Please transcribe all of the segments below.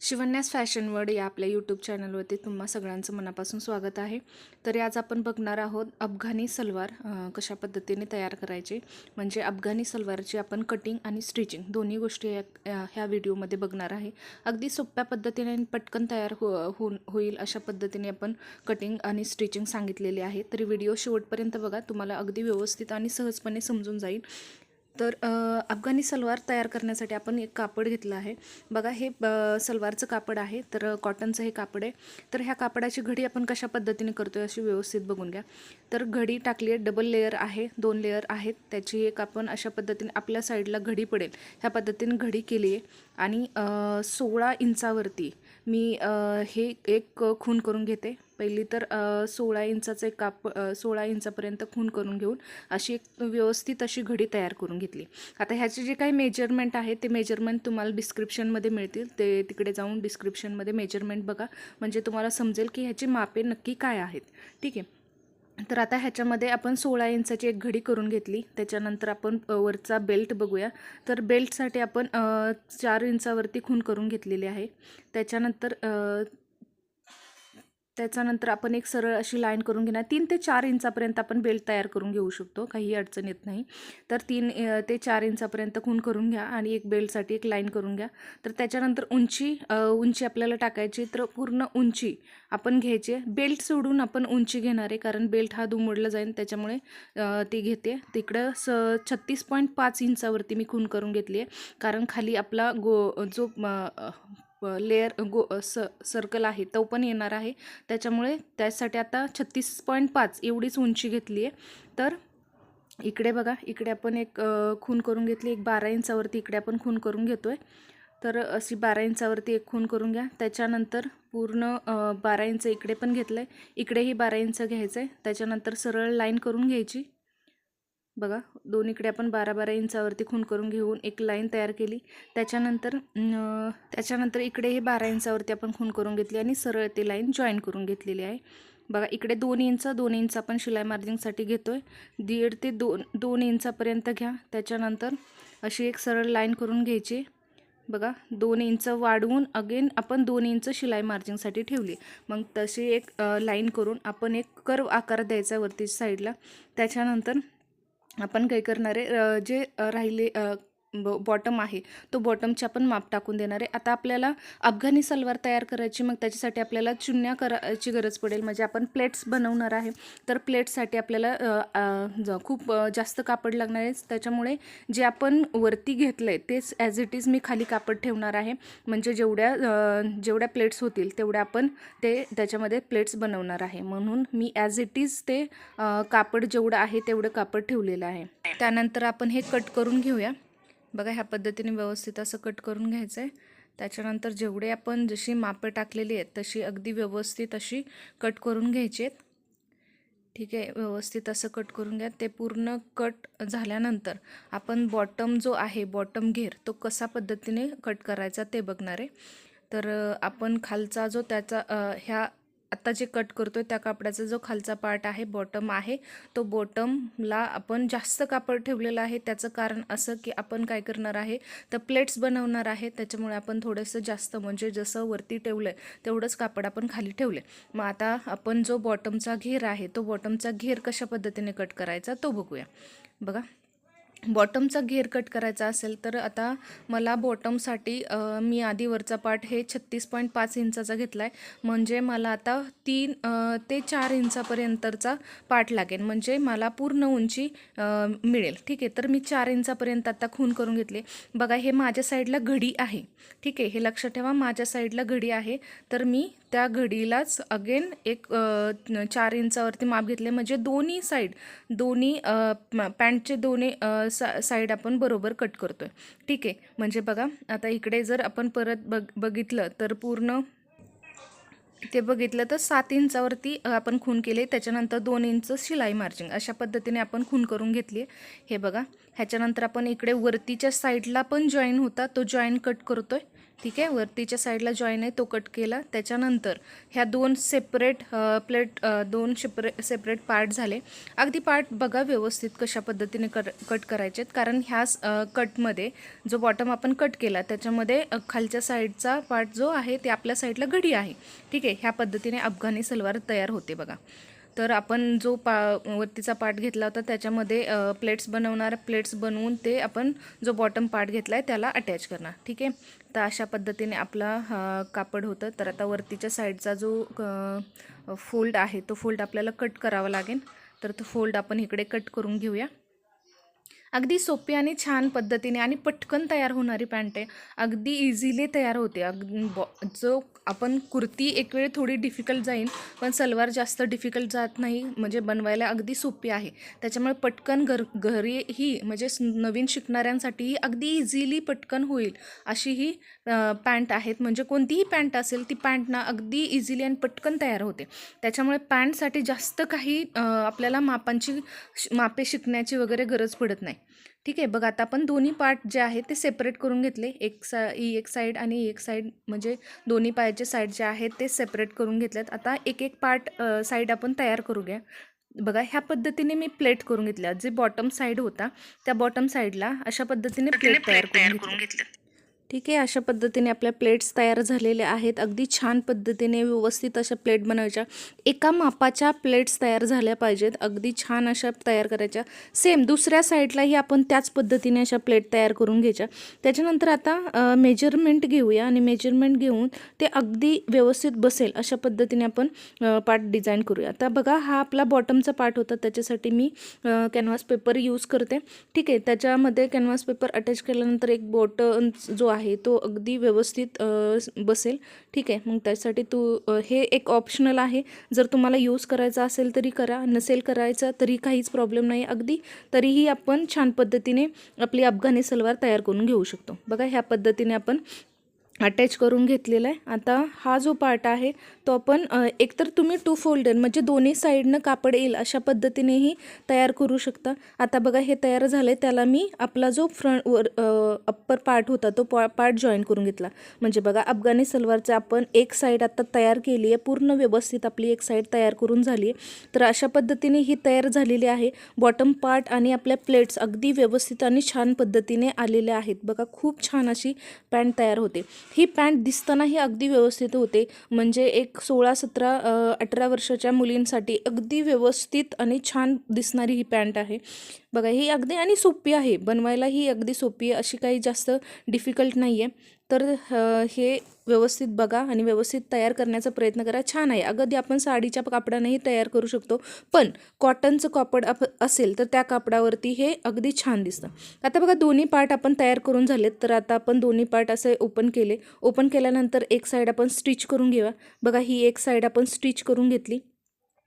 Shivanyas fashion word या आपल्या YouTube चॅनलवरती तुम्हा सगळ्यांचं मनापासून स्वागत आहे. तरी आज आपण बघणार आहोत अफगाणी सलवार कशा पद्धतीने तयार करायचे. म्हणजे अफगाणी सलवारची आपण कटिंग आणि स्टिचिंग दोन्ही गोष्टी या ह्या व्हिडिओमध्ये बघणार आहे. अगदी सोप्या पद्धतीने पटकन तयार हो होऊन होईल अशा पद्धतीने आपण कटिंग आणि स्टिचिंग सांगितलेली आहे. तरी व्हिडिओ शेवटपर्यंत बघा तुम्हाला अगदी व्यवस्थित आणि सहजपणे समजून जाईल. तर अफगाणी सलवार तयार करण्यासाठी आपण एक कापड घेतलं आहे. बघा हे सलवारचं कापड आहे तर कॉटनचं हे कापड आहे. तर ह्या कापडाची घडी आपण कशा पद्धतीने करतो अशी व्यवस्थित बघून घ्या. तर घडी टाकली आहे डबल लेअर आहे दोन लेअर आहेत. त्याची एक आपण अशा पद्धतीने आपल्या साईडला घडी पडेल. ह्या पद्धतीने घडी केली आहे आणि सोळा इंचावरती मी हे एक खून करून घेते. पहिली तर सोळा इंचाचं एक काप सोळा इंचापर्यंत खून करून घेऊन अशी एक व्यवस्थित अशी घडी तयार करून घेतली. आता ह्याचे जे काही मेजरमेंट आहे ते मेजरमेंट तुम्हाला डिस्क्रिप्शनमध्ये मिळतील. ते तिकडे जाऊन डिस्क्रिप्शनमध्ये मेजरमेंट बघा. म्हणजे तुम्हाला समजेल की ह्याची मापे नक्की काय आहेत. ठीक आहे? तर आता ह्याच्यामध्ये आपण सोळा इंचाची एक घडी करून घेतली. त्याच्यानंतर आपण वरचा बेल्ट बघूया. तर बेल्टसाठी आपण चार इंचावरती खून करून घेतलेली आहे. त्याच्यानंतर त्याच्यानंतर आपण एक सरळ अशी लाईन करून घेणार. तीन ते चार इंचापर्यंत आपण बेल्ट तयार करून घेऊ शकतो. काही अडचण येत नाही. तर तीन ते चार इंचापर्यंत खून करून घ्या आणि एक बेल्टसाठी एक लाईन करून घ्या. तर त्याच्यानंतर उंची उंची आपल्याला टाकायची तर पूर्ण उंची आपण घ्यायची आहे. बेल्ट सोडून आपण उंची घेणार आहे कारण बेल्ट हा दुमडला जाईल. त्याच्यामुळे ती घेते. तिकडं स छत्तीस पॉईंट पाच इंचावरती मी खून करून घेतली आहे. कारण खाली आपला गो जो लेअर गो स सर्कल आहे तो पण येणार आहे. त्याच्यामुळे त्यासाठी आता छत्तीस पॉईंट पाच एवढीच उंची घेतली आहे. तर इकडे बघा इकडे आपण एक खून करून घेतली एक बारा इंचावरती इकडे आपण खून करून घेतो आहे तर अशी बारा इंचावरती एक खून करून घ्या. त्याच्यानंतर पूर्ण बारा इंच इकडे पण घेतलं आहे इकडेही बारा इंच घ्यायचं आहे त्याच्यानंतर सरळ लाईन करून घ्यायची. बघा दोन्हीकडे आपण बारा बारा इंचावरती खून करून घेऊन एक लाईन तयार केली. त्याच्यानंतर त्याच्यानंतर इकडे हे बारा इंचावरती आपण खून करून घेतली आणि सरळ ती लाईन जॉईन करून घेतलेली आहे. बघा इकडे दोन इंच दोन इंच आपण शिलाई मार्जिंगसाठी घेतो आहे दीड ते दोन दोन इंचापर्यंत घ्या. त्याच्यानंतर अशी एक सरळ लाईन करून घ्यायची. बघा दोन इंच वाढवून अगेन आपण दोन इंच शिलाई मार्जिंगसाठी ठेवली. मग तशी एक लाईन करून आपण एक कर्व आकार द्यायचा वरती साईडला. त्याच्यानंतर आपण काय करणार आहे? जे राहिले ब बॉटम आहे. तो बॉटमचे आपण माप टाकून देणार आहे. आता आपल्याला अफगाणी सलवार तयार करायची मग त्याच्यासाठी आपल्याला चुन्या करायची गरज पडेल. म्हणजे आपण प्लेट्स बनवणार आहे. तर प्लेट्ससाठी आपल्याला खूप जास्त कापड लागणार आहे. त्याच्यामुळे जे आपण वरती घेतलं आहे तेच ॲज इट इज मी खाली कापड ठेवणार आहे. म्हणजे जेवढ्या जेवढ्या प्लेट्स होतील तेवढ्या आपण ते त्याच्यामध्ये प्लेट्स बनवणार आहे. म्हणून मी ॲज इट इज ते कापड जेवढं आहे तेवढं कापड ठेवलेलं आहे. त्यानंतर आपण हे कट करून घेऊया. बघा ह्या पद्धतीने व्यवस्थित असं कट करून घ्यायचं आहे त्याच्यानंतर जेवढे आपण जशी मापं टाकलेली आहेत तशी अगदी व्यवस्थित अशी कट करून घ्यायची आहेत. ठीक आहे व्यवस्थित असं कट करून घ्या. ते पूर्ण कट झाल्यानंतर आपण बॉटम जो आहे बॉटम घेर तो कसा पद्धतीने कट करायचा ते बघणार आहे. तर आपण खालचा जो त्याचा ह्या आत्ता जे कट करतो त्या कापडाचा जो खालचा पार्ट आहे बॉटम आहे तो बॉटमला आपण जास्त कापड ठेवलेलं आहे. त्याचं कारण असं की आपण काय करणार आहे तर प्लेट्स बनवणार आहे. त्याच्यामुळे आपण थोडंसं जास्त म्हणजे जसं वरती ठेवलं आहे तेवढंच कापड आपण खाली ठेवलं मग आता आपण जो बॉटमचा घेर आहे तो बॉटमचा घेर कशा पद्धतीने कट करायचा तो बघूया. बघा. बॉटमचा घेर कट करायचा असेल तर आता मला बॉटमसाठी मी आधी वरचा पार्ट हे छत्तीस पॉईंट पाच इंचाचा घेतला आहे म्हणजे मला आता तीन ते चार इंचापर्यंतचा पार्ट लागेल. म्हणजे मला पूर्ण उंची मिळेल. ठीक आहे? तर मी चार इंचापर्यंत आता खून करून घेतले. बघा हे माझ्या साईडला घडी आहे. ठीक आहे? हे लक्षात ठेवा माझ्या साईडला घडी आहे. तर मी त्या घडीलाच अगेन एक चार इंचावरती माप घेतले. म्हणजे दोन्ही साईड दोन्ही पॅन्टचे दोन्ही सा साईड आपण बरोबर कट करतोय. ठीक आहे? म्हणजे बघा आता इकडे जर आपण परत बघ बघितलं तर पूर्ण ते बघितलं तर सात इंचावरती आपण खून केले. त्याच्यानंतर दोन इंच शिलाई मार्जिंग अशा पद्धतीने आपण खून करून घेतली हे बघा ह्याच्यानंतर आपण इकडे वरतीच्या साईडला पण जॉईन होता. तो जॉईन कट करतो आहे ठीक आहे? वरतीच्या साईडला जॉईन आहे तो कट केला. त्याच्यानंतर ह्या दोन सेपरेट प्लेट दोन सेपरे सेपरेट पार्ट झाले. अगदी पार्ट बघा व्यवस्थित कशा पद्धतीने कट कट करायचे आहेत. कारण ह्याच कटमध्ये जो बॉटम आपण कट केला त्याच्यामध्ये खालच्या साईडचा पार्ट जो आहे ते आपल्या साईडला घडी आहे. ठीक आहे? ह्या पद्धतीने अफगाणी सलवार तयार होते बघा. तर आपण जो पा वरतीचा पार्ट घेतला होता त्याच्यामध्ये प्लेट्स बनवणार प्लेट्स बनवून ते आपण जो बॉटम पार्ट घेतला आहे त्याला अटॅच करणार. ठीक आहे? तर अशा पद्धतीने आपला हा कापड होतं. तर आता वरतीच्या साईडचा जो फोल्ड आहे तो फोल्ड आपल्याला कट करावा लागेल. तर तो फोल्ड आपण इकडे कट करून घेऊया. अगदी सोपी आणि छान पद्धतीने आणि पटकन तयार होणारी पॅन्ट आहे. अगदी इझिली तयार होते. अग बॉ जो आपण कुर्ती एक वेळ थोडी डिफिकल्ट जाईल पण सलवार जास्त डिफिकल्ट जात नाही म्हणजे बनवायला अगदी सोपी आहे. त्याच्यामुळे पटकन घर घरीही म्हणजे नवीन शिकणाऱ्यांसाठीही अगदी इझिली पटकन होईल अशी ही पॅन्ट आहेत. म्हणजे कोणतीही पॅन्ट असेल ती पॅन्ट ना अगदी इझिली आणि पटकन तयार होते. त्याच्यामुळे पॅन्टसाठी जास्त काही आपल्याला मापांची श- मापे शिकण्याची वगैरे गरज पडत नाही. ठीक आहे बघा आता आपण दोन्ही पार्ट जे आहे ते सेपरेट करून घेतले. एक सा ही एक साईड आणि एक साईड म्हणजे दोन्ही पायाचे साईड जे आहेत ते सेपरेट करून घेतलेत. आता एक एक पार्ट साईड आपण तयार करू घ्या बघा ह्या पद्धतीने मी प्लेट करून घेतल्या. जे बॉटम साईड होता त्या बॉटम साईडला अशा पद्धतीने प्लेट तयार करून घेतल्या. ठीक आहे अशा पद्धतीने आपल्या प्लेट्स तयार झालेल्या आहेत. अगदी छान पद्धतीने व्यवस्थित अशा प्लेट बनवायच्या. एका मापाच्या प्लेट्स तयार झाल्या पाहिजेत. अगदी छान अशा तयार करायच्या. सेम दुसऱ्या साईडलाही आपण त्याच पद्धतीने अशा प्लेट तयार करून घ्यायच्या. त्याच्यानंतर आता मेजरमेंट घेऊया आणि मेजरमेंट घेऊन ते अगदी व्यवस्थित बसेल अशा पद्धतीने आपण पार्ट डिझाईन करूया. आता बघा हा आपला बॉटमचा पार्ट होता. त्याच्यासाठी मी कॅनव्हास पेपर यूज करते. ठीक आहे त्याच्यामध्ये कॅनव्हास पेपर अटॅच केल्यानंतर एक बॉटम जो आहे आहे तो अगदी व्यवस्थित बसेल. ठीक आहे मग त्यासाठी तू हे एक ऑप्शनल आहे. जर तुम्हाला यूज करायचा असेल तरी करा नसेल करायचा तरी काहीच प्रॉब्लेम नाही. अगदी तरीही आपण छान पद्धतीने आपली अफगाणी सलवार तयार करून घेऊ शकतो. बघा ह्या पद्धतीने आपण अटॅच करून घेतलेला आहे. आता हा जो पार्ट आहे तो आपण एकतर तुम्ही टू फोल्डर म्हणजे दोन्ही साईडनं कापड येईल अशा पद्धतीनेही तयार करू शकता. आता बघा हे तयार झालं आहे त्याला मी आपला जो फ्रंट वर अप्पर पार्ट होता तो पा पार्ट जॉईन करून घेतला. म्हणजे बघा अफगाणी सलवारचं आपण एक साईड आता तयार केली आहे पूर्ण व्यवस्थित आपली एक साईड तयार करून झाली आहे तर अशा पद्धतीने ही तयार झालेली आहे. बॉटम पार्ट आणि आपल्या प्लेट्स अगदी व्यवस्थित आणि छान पद्धतीने आलेल्या आहेत. बघा खूप छान अशी पॅन्ट तयार होते. ही पॅन्ट दिसतानाही अगदी व्यवस्थित होते. म्हणजे एक सोळा सतरा अठरा वर्षाच्या मुलींसाठी अगदी व्यवस्थित आणि छान दिसणारी ही पॅन्ट आहे. बघा ही अगदी आणि सोपी आहे. बनवायला ही अगदी सोपी आहे अशी काही जास्त डिफिकल्ट नाही आहे तर हे व्यवस्थित बघा आणि व्यवस्थित तयार करण्याचा प्रयत्न करा. छान आहे. अगदी आपण साडीच्या कापडानेही तयार करू शकतो. पण कॉटनचं कापड आप असेल तर त्या कापडावरती हे अगदी छान दिसतं. आता बघा दोन्ही पार्ट आपण तयार करून झालेत. तर आता आपण दोन्ही पार्ट असे ओपन केले. ओपन केल्यानंतर एक साईड आपण स्टिच करून घेऊया. बघा ही एक साईड आपण स्टिच करून घेतली.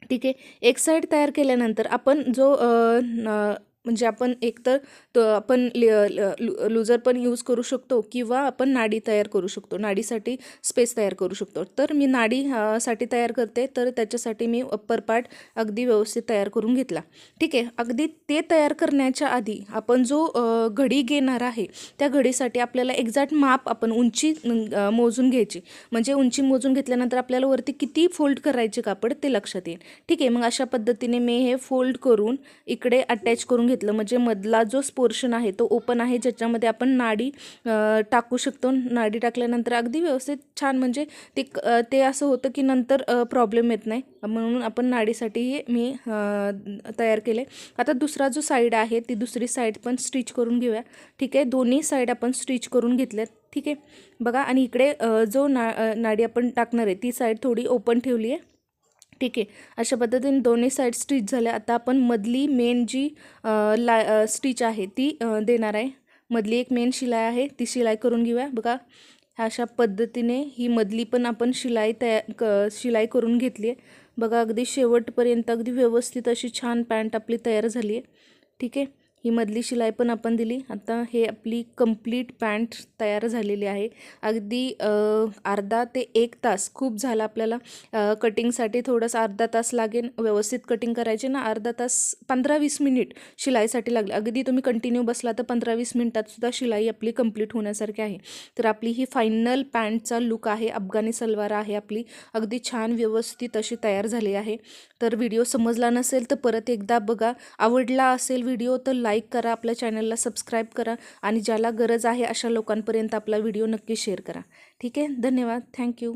ठीक आहे. एक साईड तयार केल्यानंतर आपण जो न- म्हणजे आपण एकतर तो आपण लुजर पण यूज करू शकतो किंवा आपण नाडी तयार करू शकतो नाडीसाठी स्पेस तयार करू शकतो. तर मी नाडी साठी तयार करते तर त्याच्यासाठी मी अप्पर पार्ट अगदी व्यवस्थित तयार करून घेतला. ठीक आहे अगदी ते तयार करण्याच्या आधी आपण जो घडी घेणार आहे त्या घडीसाठी आपल्याला एक्झॅक्ट माप आपण उंची मोजून घ्यायची. म्हणजे उंची मोजून घेतल्यानंतर आपल्याला वरती किती फोल्ड करायचे कापड ते लक्षात येईल. ठीक आहे मग अशा पद्धतीने मी हे फोल्ड करून इकडे अटॅच करून घेतलं. म्हणजे मधला जो पोर्शन आहे तो ओपन आहे ज्याच्यामध्ये आपण नाडी टाकू शकतो. नाडी टाकल्यानंतर अगदी व्यवस्थित छान म्हणजे ते क- ते असं होतं की नंतर प्रॉब्लेम येत नाही. म्हणून आपण नाडीसाठीही मी तयार केले. आता दुसरा जो साईड आहे ती दुसरी साईड पण स्टिच करून घेऊया. ठीक आहे? दोन्ही साईड आपण स्टिच करून घेतल्यात. ठीक आहे? बघा आणि इकडे जो ना नाडी आपण टाकणार आहे ती साईड थोडी ओपन ठेवली आहे ठीक आहे. अशा पद्धतीने दोन्ही साईड स्टिच झाल्या आता आपण मधली मेन जी ला स्टिच आहे ती देणार आहे. मधली एक मेन शिलाई आहे ती शिलाई करून घेऊया. बघा अशा पद्धतीने ही मधली पण आपण शिलाई तया क शिलाई करून घेतली आहे. बघा अगदी शेवटपर्यंत अगदी व्यवस्थित अशी छान पॅन्ट आपली तयार झाली आहे. ठीक आहे. ही मधली शिलाई पण आपण दिली. आता हे आपली कंप्लीट पॅन्ट तयार झालेली आहे. अगदी अर्धा ते एक तास खूप झाला आपल्याला. कटिंगसाठी थोडंसं अर्धा तास लागेल. व्यवस्थित कटिंग करायचे ना अर्धा तास पंधरा वीस मिनिट शिलाईसाठी लागले. अगदी तुम्ही कंटिन्यू बसला तर पंधरा वीस मिनिटात सुद्धा शिलाई आपली कंप्लीट होण्यासारखी आहे. तर आपली ही फायनल पॅन्टचा लुक आहे. अफगाणी सलवार आहे आपली. अगदी छान व्यवस्थित अशी तयार झाली आहे. तर व्हिडिओ समजला नसेल तर परत एकदा बघा. आवडला असेल व्हिडिओ तर लाईक करा आपल्या चॅनलला सबस्क्राईब करा आणि ज्याला गरज आहे अशा लोकांपर्यंत आपला व्हिडिओ नक्की शेअर करा. ठीक आहे? धन्यवाद. थँक्यू.